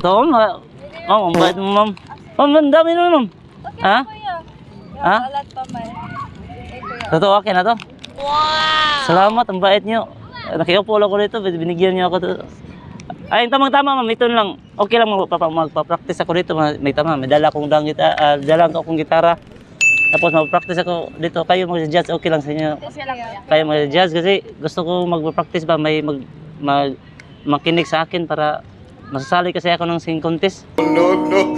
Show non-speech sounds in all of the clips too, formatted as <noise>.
Ito, ma'am. Ma'am, ang bait mo, ma'am. Ma'am, ang dami naman, ma'am. Okay, Ha? kuya. Ha? Alat pa man. Totoo, akin na to. Wow! Salamat, ang bait nyo. Nakiupo lang ko dito, binigyan niyo ako to. Ay, tamang-tama, ma'am. Ito lang. Okay lang magpa-practice ako dito. ma- May tama, may dala akong dang gita, ah, dala akong gitara. Tapos mag-practice ako dito. Kayo mag-judge, okay lang sa inyo. Okay lang, kuya. Kayo mag-judge kasi gusto ko mag-practice ba, may mag, mag, makinig sa akin para masasali kasi ako ng sing contest. No, no.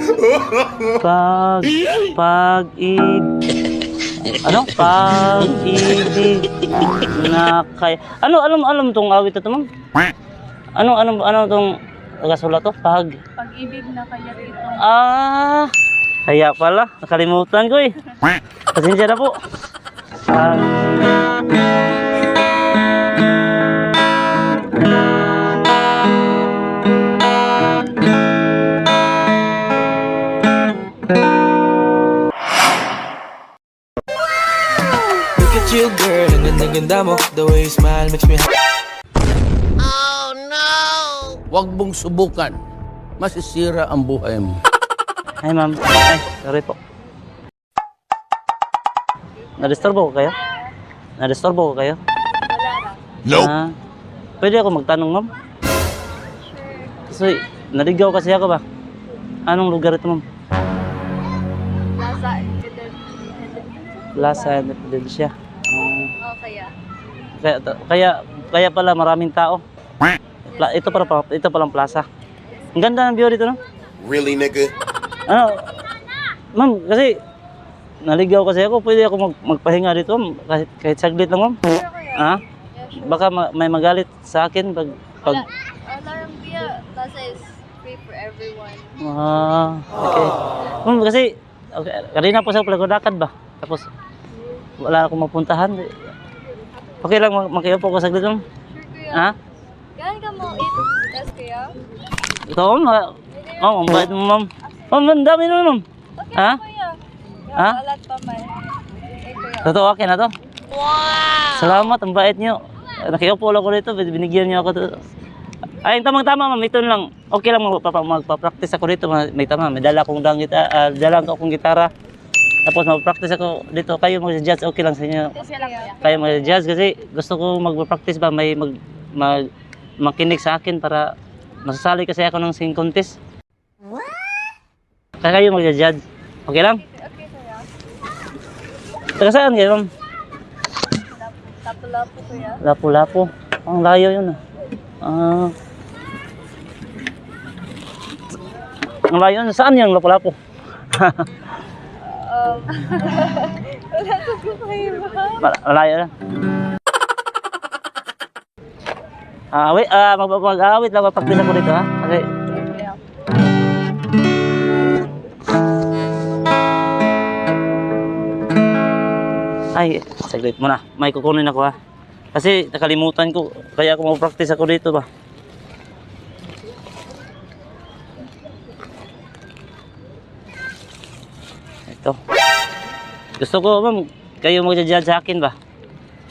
Pag, pag, ano? Pag-ibig na kay... Ano, alam, alam tong awit na to, ma'am? Ano, ano, ano tong kasulat to? Pag... Pag-ibig na kaya ito. Ah, kaya pala. Nakalimutan ko eh. <laughs> Pasensya na po. Pag... you, girl. Ang ganda-ganda mo. The way you smile makes me happy. Huwag mong subukan. Masisira ang buhay mo. Ay, ma'am. Ay, sorry po. Na-disturbo ko kayo? Na-disturbo ko kayo? Nope. Ah, pwede ako magtanong, ma'am? Kasi, naligaw kasi ako ba? Anong lugar ito, ma'am? Nasa Plaza Independencia. Oh, kaya. kaya, kaya, kaya pala maraming tao. Pla, ito pala, ito palang plaza. Ang ganda ng view dito, no? Really, nigga? Ano, ma'am, kasi naligaw kasi ako, pwede ako mag, magpahinga dito, ma'am. Kahit, kahit saglit lang, ma'am. Sure. Ha? Yeah, sure. Baka ma- may magalit sa akin pag... pag Wala. Alarm kuya. Plaza is free for everyone. ah, okay. Ma'am, kasi okay, kanina po sa Plagodakad ba? Tapos wala akong mapuntahan. Okay lang, mak- makiupo ko saglit, ma'am. Sure, kuya. Ha? Gaan ka mo eat yes, kuya? Ito, ma'am. Ma'am, ang bait mo, ma'am. Ma'am, ang dami naman, ma'am. Okay, Ha? kuya. Ha? Alat pa man. Eh. Totoo, akin na to. Wow! Salamat, ang bait nyo. Nakiupo lang ko dito, binigyan niyo ako to. Ay, tamang-tama, ma'am. Ito lang. Okay lang magpapa, magpa-practice ako dito. ma- May tama, may dala akong dang gita, ah, dala akong gitara. Tapos mag-practice ako dito. Kayo mag-judge, okay lang sa inyo. Okay lang, kuya. Kayo mag-judge kasi gusto ko mag-practice ba, may mag, mag, makinig sa akin para masasali kasi ako ng sing contest. Kaya kayo mag-judge. Okay lang? Okay, kuya. Taga saan kayo, ma'am? Lapu-lapu, kuya. Lapu-lapu. Ang layo yun ah. Ah. ang layo yun. Saan yung lapu-lapu? <laughs> Um, <laughs> wala ko ko kayo ba? Mal- Malayo na. Ah, wait, ah, mag mag-awit lang mag-practice ako dito ha. Kuya. ay, saglit muna. May kukunin ako ha. Kasi nakalimutan ko kaya ako mag-practice ako dito ba. Ito. Gusto ko, ma'am, kayo mag-judge sa akin ba?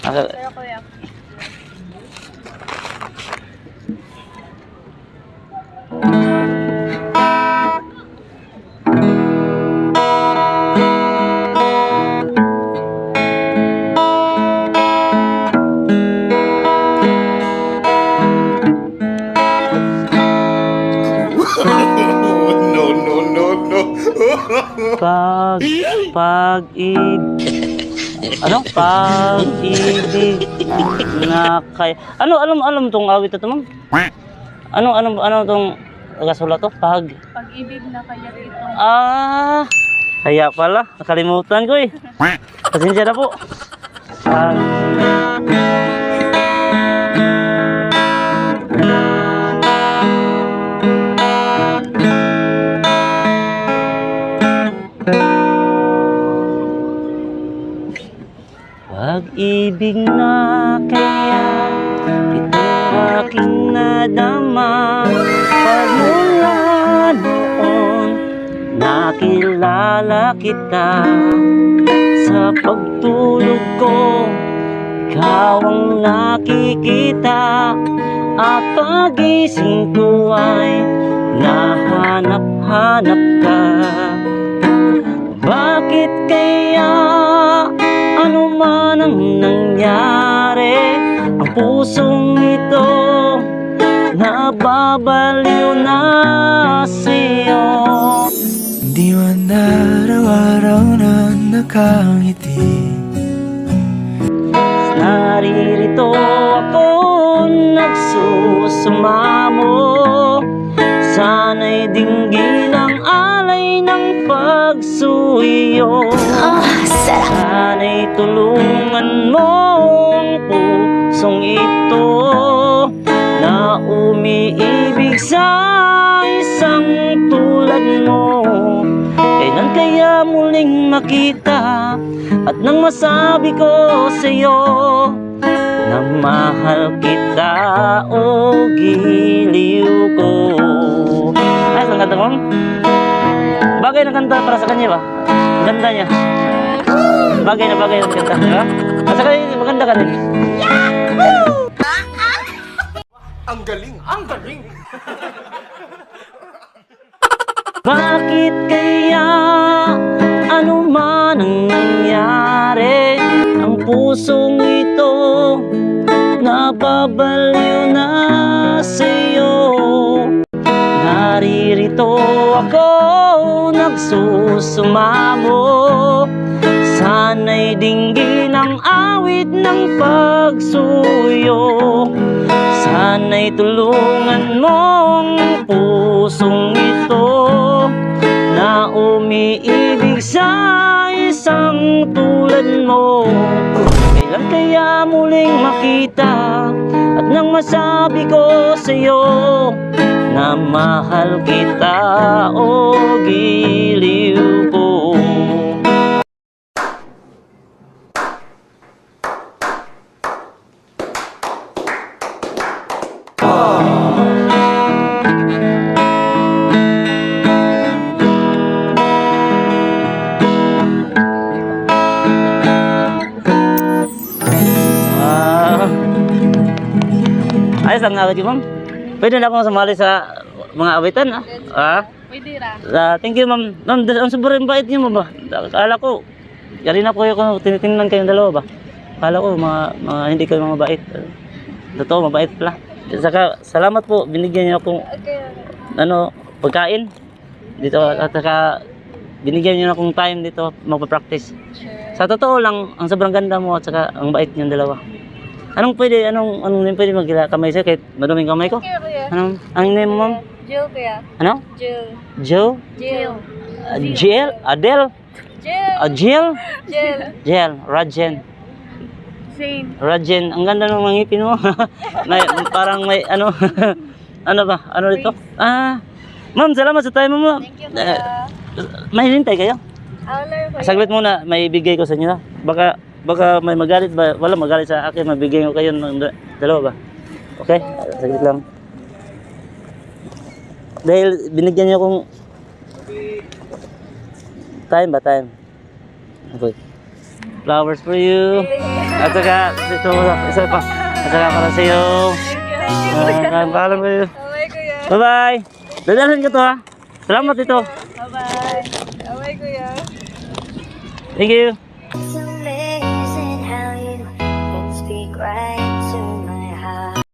Ah, Pero kuya. Pag, pag-ibig, ano? Pag-ibig na kay... Ano, alam, alam tong awit na to, ma'am? Ano, ano, ano tong kasulat to? Pag... Pag-ibig na kaya ito. Ah, kaya pala. Nakalimutan ko eh. Pasensya na po. Pag... Pag-ibig na kaya ito aking nadama. Pagmula noon nakilala kita. Sa pagtulog ko ikaw ang nakikita. At pagising ko ay lahat nangyari? Ang pusong ito Nababaliw na sa'yo. Di man araw-araw na nakangiti? Naririto ako nagsusumamo. Sana'y dinggin ang alay ng pagsuyo. Sana'y tulungan umiibig sa isang tulad mo Kailan kaya muling makita At nang masabi ko sa'yo Na mahal kita o giliw ko Ay, ang ganda mo? Bagay na kanta para sa kanya ba? Ganda niya Bagay na bagay ang kanta, di ba? At saka maganda ka din <laughs> Bakit kaya ano man ang nangyari? Ang pusong ito napabaliw na sa'yo. Naririto ako nagsusumamo. Sana'y dinggin ang awit ng pagsuyo. Sana'y tulungan mong pusong ito Na umiibig sa isang tulad mo. Kailan kaya muling makita At nang masabi ko sa'yo Na mahal kita o giliw ko Lang agad yun, ma'am. Pwede na akong sumali sa mga awitan, ah. Ah. Pwede ra. Ah, thank you, ma'am. Ma'am, ang sobrang bait niyo, ma'am. ba? Akala ko, yari na ko yung tinitingnan kayong dalawa ba? Akala ko, mga, mga hindi kayo mga mabait. Totoo, mabait pala. Saka, salamat po, binigyan niyo akong, Okay. ano, pagkain. Dito, at saka, binigyan niyo akong time dito, magpa-practice. Sure. Sa totoo lang, ang sobrang ganda mo at saka ang bait niyong dalawa. Anong pwede, anong, anong name pwede magkila kamay sa'yo kahit maduming kamay ko? Okay, kuya. Anong, ang name mo, ma'am? Jill, kuya. Ano? Jill. Joe? Jill. Uh, Jill? Adele? Jill. Uh, Jill? Jill. Jill, Rajen. Same. Rajen, ang ganda ng mga ngipin mo. <laughs> may, parang may, ano, <laughs> ano ba? Ano dito? Ah, ma'am, salamat sa time mo. Thank you, Eh, kuya. may hintay kayo? Kuya. Saglit muna, may ibigay ko sa inyo. Baka, baka may magalit ba? Wala magalit sa akin, mabigay ko kayo ng da- dalawa ba? Okay? Saglit lang. Dahil binigyan niyo akong time ba? Time. Okay. Flowers for you. At saka, ito, isa pa. At saka para sa iyo. Uh, paalam kayo. Bye-bye. Dadalhin ko to ha. Salamat dito. Bye-bye. Bye, kuya. Thank you.